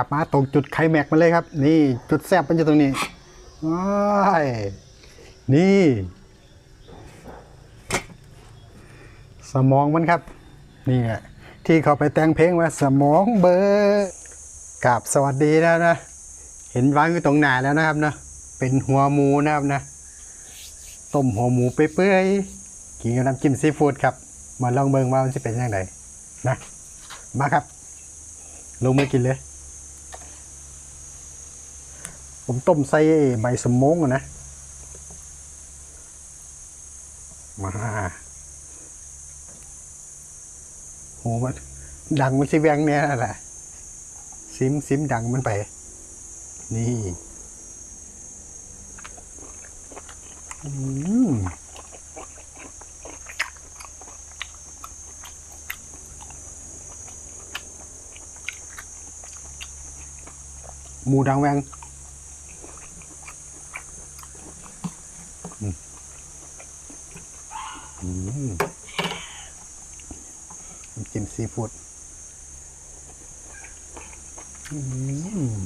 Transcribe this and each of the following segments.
กลับมาตรงจุดไคลแม็กมาเลยครับ นี่จุดแซบมันอยู่ตรงนี้ว้ายนี่ สมองมันครับ นี่แหละที่เขาไปแต่งเพลงว่าสมองเบอร์กับสวัสดีแล้วนะ เห็นวางอยู่ตรงหน้าแล้วนะครับนะเป็นหัวหมูนะครับนะต้มหัวหมูเปื่อยๆกินกับน้ำจิ้มซีฟู้ดครับ มาลองเบิ่งว่ามันจะเป็นยังไงนะ มาครับ ลงมือกินเลย ผมต้มใส่ใบสมงนะ มาโหมันดังมันสิแวงเนี่ยแหละ ซิมซิมดังมันไป นี่อืมหมูดังแวงอืมอืมน้ำจิ้ม ซีฟู้ดอืม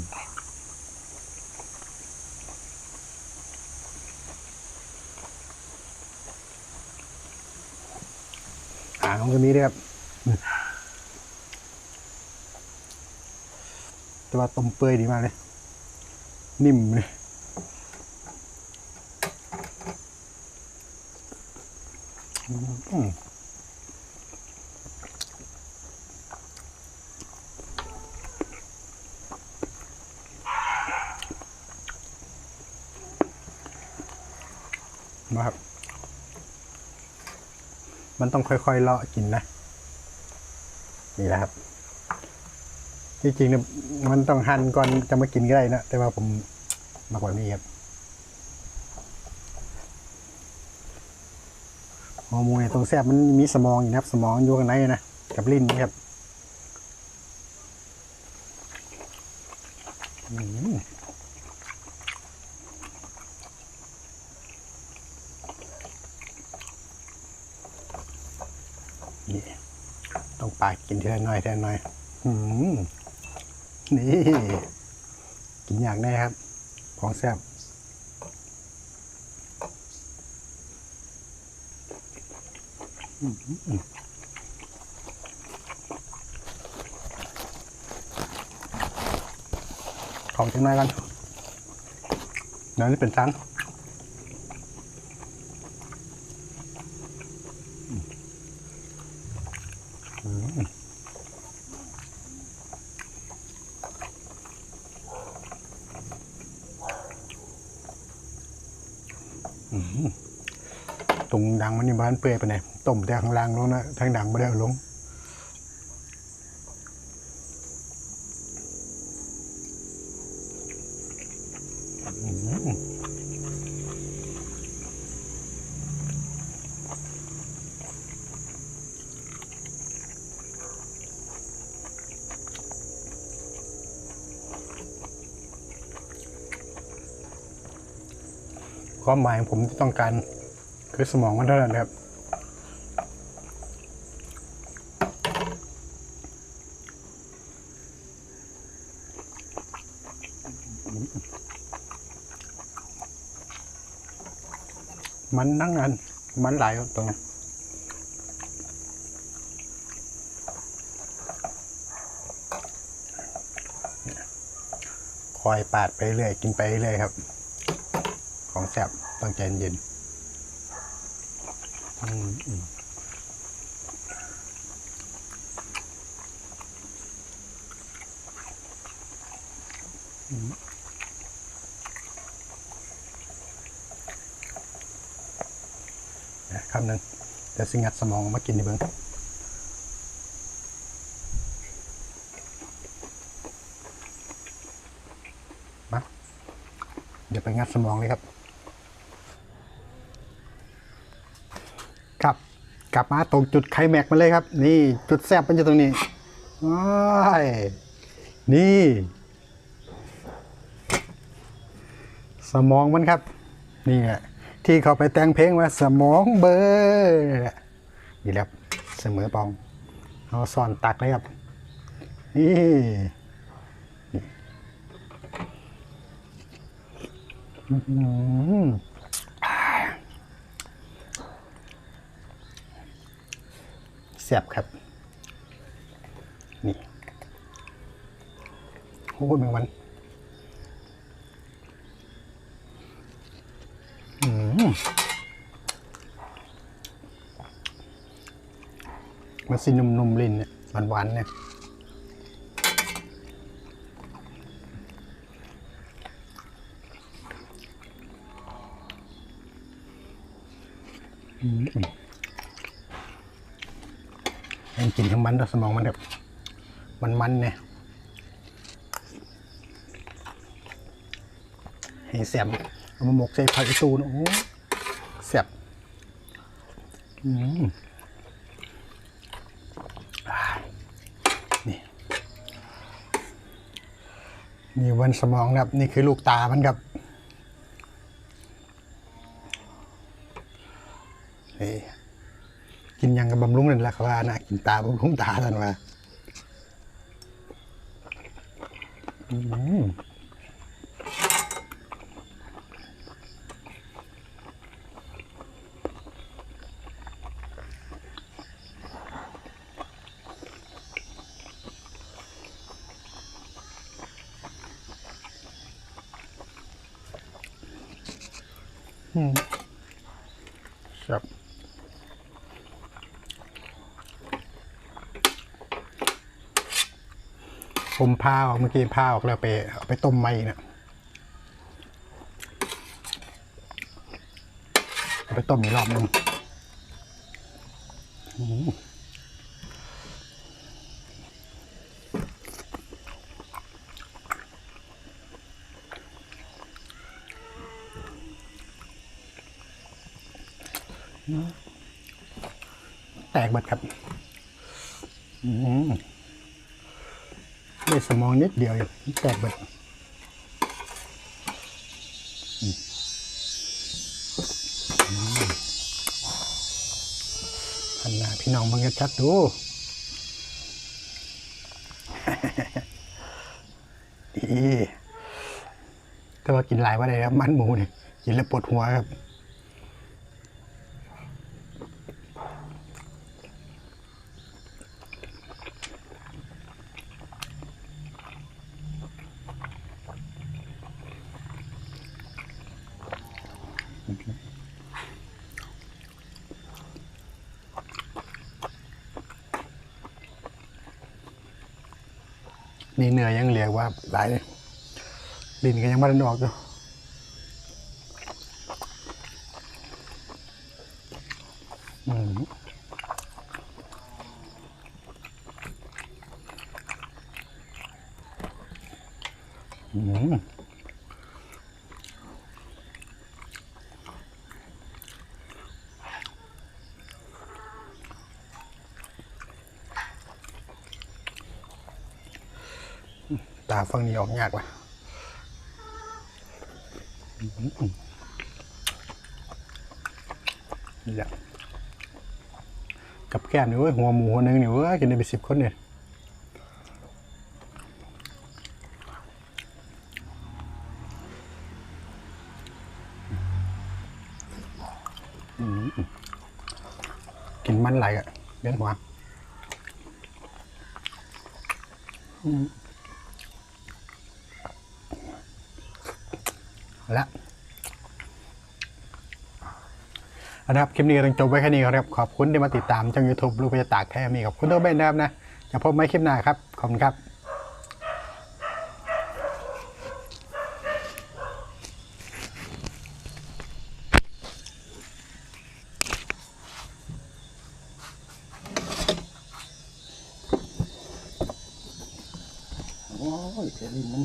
หางมันก็มีด้วยครับแต่ว่าต้มเปื่อยดีมากเลย นิ่มเลยอืม มาครับ มันต้องค่อยๆเลาะกินนะ นี่แหละครับจริงๆเนี่ยมันต้องหั่นก่อนจะมากินก็ได้นะแต่ว่าผมมากกว่านี้ครับหัวมูเนี่ยตรงแซบมันมีสมองอยู่นะครับ สมองอยู่ข้างในนะกับลิ้นนะครับอืมนี่ ต้อง ปาดกินเท่าน้อยเท่าน้อยอนี่ กินอยางแน่ครับ ของแซ่บของจังไรกันเดี๋ยวนี้เป็นชั้น งดังมันนี่บ้านเปื่อยไปไหนต้มแต่ข้างล่างลงนะทางดังไม่ได้เอาลงความหมายของผมที่ต้องการ คือสมองมันเท่านั้นครับมันนั่งอัน มันไหลตรงนี้คอยปาดไปเรื่อยกินไปเรื่อยครับ ของแซบต้องใจเย็น อืมอืมอืมนคำหนึ่งแต่สิงัดสมองมากินในเบิ้งมาเดี๋ยวไปงัดสมองเลยครับับมาตรงจุดไข่แม็กมาเลยครับ นี่จุดแซบมันจะตรงนี้นี่ สมองมันครับ นี่แหละที่เขาไปแต่งเพลงว่าสมองเบอร์นี่แหละเสมอปองเอาสอนตักเลยครับนี่อืม ซ่บครับ นี่โอ้ยแมงวันอืมมันสินุ่มๆลิ้นเนี่ยหวานๆเนี่ยอ็น กินทั้งมันทั้งสมองมันแบบ มันมันเนี่ยให้แสบเอามาหมกใส่ผักอีตูนโอ้แสบอืมนี่ นี่วันสมองครับ นี่คือลูกตามันครับเฮ้ กินยังกับบำรุงนั่นแหละครับว่านะกินตาบำรุงตาท่านว่าอืมอืมครับ ผมพาออกเมื่อกี้พาออกแล้วไปเอาไปต้มใหม่นะเอาไปต้มอีกรอบนึงอืมแตกหมดครับ อืม ได้สมองนิดเดียวองแตกเบิดอืมอืมอันน่ะพี่น้องมึงจะชัดดูดีแต่ว่ากินหลายว่าได้ครับมันหมูเนี่ยกินแล้วปวดหัวครับ นี่เหนื่อยยังเหลียกว่าหลายเลยดินก็ยังไม่ได้ออกอยู่อืมอืม ตาฝั่งนี้ออกยากว่ะอืมนี่แหละกับแก้มนี่เว้ยหัวหมูหัวหนึงนี่เว้ยกินได้ไปสิบคนเนี่ยกินมันไหลอะเลี้ยนหัวอืม และเอาละครับคลิปนี้ก็ต้องจบไว้แค่นี้ครับ ขอบคุณที่มาติดตามช่อง YouTube ลูกพยาตากแท้มีขอบคุณทุกท่านนะครับนะจะพบไหมคลิปหน้าครับ ขอบคุณครับ โอ้ยเจลินมัน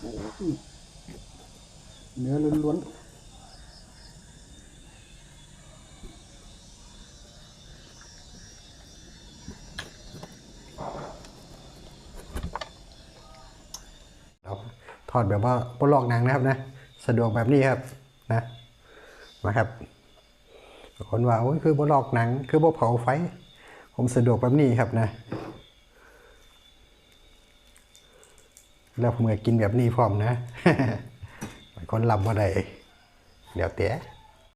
โอ้ย เนื้อล้วนๆเราทอดแบบว่าปลอกหนังนะครับนะสะดวกแบบนี้ครับนะมาครับคนว่าโอ้ยคือบ่ลอกหนัง คือบ่เผาไฟ ผมสะดวกแบบนี้ครับนะ แล้วผมก็กินแบบนี้พร้อมนะ คนลำว่า